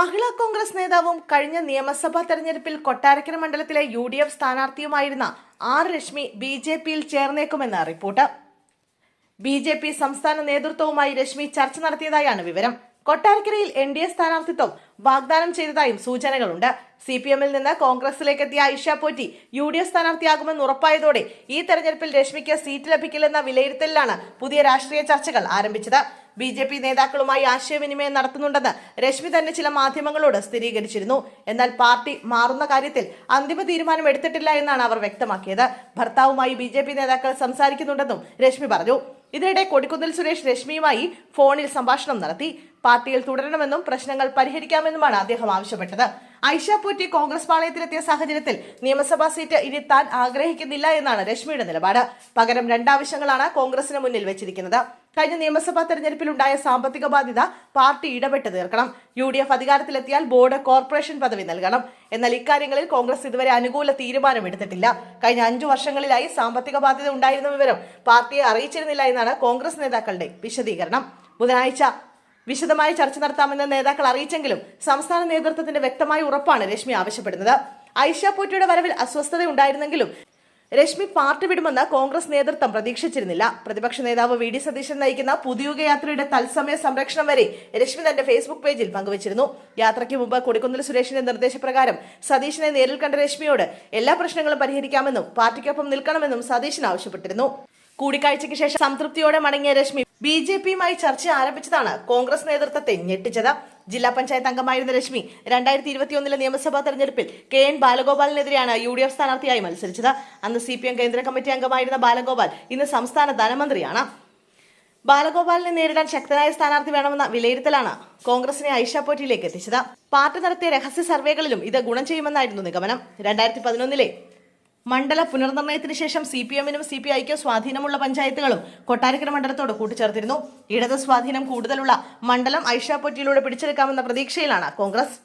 മഹിളാ കോൺഗ്രസ് നേതാവും കഴിഞ്ഞ നിയമസഭാ തെരഞ്ഞെടുപ്പിൽ കൊട്ടാരക്കര മണ്ഡലത്തിലെ യു ഡി എഫ് സ്ഥാനാർത്ഥിയുമായിരുന്ന ആർ രശ്മി ബി ജെ പിയിൽ ചേർന്നേക്കുമെന്ന് റിപ്പോർട്ട്. ബി ജെ പി സംസ്ഥാന നേതൃത്വവുമായി രശ്മി ചർച്ച നടത്തിയതായാണ് വിവരം. കൊട്ടാരക്കരയിൽ എൻ ഡി എ സ്ഥാനാർത്ഥിത്വം വാഗ്ദാനം ചെയ്തതായും സൂചനകളുണ്ട്. സി പി എമ്മിൽ നിന്ന് കോൺഗ്രസിലേക്ക് എത്തിയ Aisha Potti U D F സ്ഥാനാർത്ഥിയാകുമെന്ന് ഉറപ്പായതോടെ ഈ തെരഞ്ഞെടുപ്പിൽ രശ്മിക്ക് സീറ്റ് ലഭിക്കില്ലെന്ന വിലയിരുത്തലിലാണ് പുതിയ രാഷ്ട്രീയ ചർച്ചകൾ ആരംഭിച്ചത്. ബി ജെ പി നേതാക്കളുമായി ആശയവിനിമയം നടത്തുന്നുണ്ടെന്ന് രശ്മി തന്നെ ചില മാധ്യമങ്ങളോട് സ്ഥിരീകരിച്ചിരുന്നു. എന്നാൽ പാർട്ടി മാറുന്ന കാര്യത്തിൽ അന്തിമ തീരുമാനം എടുത്തിട്ടില്ല എന്നാണ് അവർ വ്യക്തമാക്കിയത്. ഭർത്താവുമായി ബി നേതാക്കൾ സംസാരിക്കുന്നുണ്ടെന്നും രശ്മി പറഞ്ഞു. ഇതിനിടെ കൊടിക്കുന്നിൽ സുരേഷ് രശ്മിയുമായി ഫോണിൽ സംഭാഷണം നടത്തി. പാർട്ടിയിൽ തുടരണമെന്നും പ്രശ്നങ്ങൾ പരിഹരിക്കാമെന്നുമാണ് അദ്ദേഹം ആവശ്യപ്പെട്ടത്. ഐഷ പൂറ്റി കോൺഗ്രസ് പാളയത്തിലെത്തിയ സാഹചര്യത്തിൽ നിയമസഭാ സീറ്റ് ഇനി താൻ ആഗ്രഹിക്കുന്നില്ല എന്നാണ് രശ്മിയുടെ നിലപാട്. പകരം രണ്ടാവശ്യങ്ങളാണ് കോൺഗ്രസിന് മുന്നിൽ വെച്ചിരിക്കുന്നത്. കഴിഞ്ഞ നിയമസഭാ തെരഞ്ഞെടുപ്പിലുണ്ടായ സാമ്പത്തിക ബാധ്യത പാർട്ടി ഇടപെട്ട് തീർക്കണം. യു ഡി എഫ് അധികാരത്തിലെത്തിയാൽ ബോർഡ് കോർപ്പറേഷൻ പദവി നൽകണം. എന്നാൽ ഇക്കാര്യങ്ങളിൽ കോൺഗ്രസ് ഇതുവരെ അനുകൂല തീരുമാനമെടുത്തിട്ടില്ല. കഴിഞ്ഞ അഞ്ചു വർഷങ്ങളിലായി സാമ്പത്തിക ബാധ്യത ഉണ്ടായിരുന്ന വിവരം പാർട്ടിയെ അറിയിച്ചിരുന്നില്ല എന്നാണ് കോൺഗ്രസ് നേതാക്കളുടെ വിശദീകരണം. ബുധനാഴ്ച വിശദമായ ചർച്ച നടത്താമെന്ന് നേതാക്കൾ അറിയിച്ചെങ്കിലും സംസ്ഥാന നേതൃത്വത്തിന്റെ വ്യക്തമായ ഉറപ്പാണ് രശ്മി ആവശ്യപ്പെടുന്നത്. ഐഷ പോറ്റിയുടെ വരവിൽ അസ്വസ്ഥത ഉണ്ടായിരുന്നെങ്കിലും രശ്മി പാർട്ടി വിടുമെന്ന് കോൺഗ്രസ് നേതൃത്വം പ്രതീക്ഷിച്ചിരുന്നില്ല. പ്രതിപക്ഷ നേതാവ് വി ഡി സതീശൻ നയിക്കുന്ന പുതിയുഗ യാത്രയുടെ തത്സമയ സംരക്ഷണം വരെ രശ്മി തന്റെ ഫേസ്ബുക്ക് പേജിൽ പങ്കുവച്ചിരുന്നു. യാത്രയ്ക്ക് മുമ്പ് കൊടിക്കുന്നിൽ സുരേഷിന്റെ നിർദ്ദേശപ്രകാരം സതീശനെ നേരിൽ കണ്ട രശ്മിയോട് എല്ലാ പ്രശ്നങ്ങളും പരിഹരിക്കാമെന്നും പാർട്ടിക്കൊപ്പം നിൽക്കണമെന്നും സതീശൻ ആവശ്യപ്പെട്ടിരുന്നു. കൂടിക്കാഴ്ചയ്ക്ക് ശേഷം സംതൃപ്തിയോടെ മടങ്ങിയ രശ്മി ബി ജെ പിയുമായി ചർച്ച ആരംഭിച്ചതാണ് കോൺഗ്രസ് നേതൃത്വത്തെ ഞെട്ടിച്ചത്. ജില്ലാ പഞ്ചായത്ത് അംഗമായിരുന്ന രശ്മി രണ്ടായിരത്തി ഇരുപത്തിയൊന്നിലെ നിയമസഭാ തെരഞ്ഞെടുപ്പിൽ കെ എൻ ബാലഗോപാലിനെതിരെയാണ് യു ഡി എഫ് സ്ഥാനാർത്ഥിയായി മത്സരിച്ചത്. അന്ന് സി പി എം കേന്ദ്ര കമ്മിറ്റി അംഗമായിരുന്ന ബാലഗോപാൽ ഇന്ന് സംസ്ഥാന ധനമന്ത്രിയാണ്. ബാലഗോപാലിനെ നേരിടാൻ ശക്തനായ സ്ഥാനാർത്ഥി വേണമെന്ന വിലയിരുത്തലാണ് കോൺഗ്രസിനെ ഐഷാപോറ്റിയിലേക്ക് എത്തിച്ചത്. പാർട്ടി നടത്തിയ രഹസ്യ സർവേകളിലും ഇത് ഗുണം ചെയ്യുമെന്നായിരുന്നു നിഗമനം. രണ്ടായിരത്തി പതിനൊന്നിലെ മണ്ഡല പുനർനിർണയത്തിന് ശേഷം സി പി എമ്മിനും സി പി ഐക്കും സ്വാധീനമുള്ള പഞ്ചായത്തുകളും കൊട്ടാരക്കര മണ്ഡലത്തോട് കൂട്ടിച്ചേർത്തിരുന്നു. ഇടത് സ്വാധീനം കൂടുതലുള്ള മണ്ഡലം ഐഷ പൊറ്റിയിലൂടെ പിടിച്ചെടുക്കാമെന്ന പ്രതീക്ഷയിലാണ് കോൺഗ്രസ്.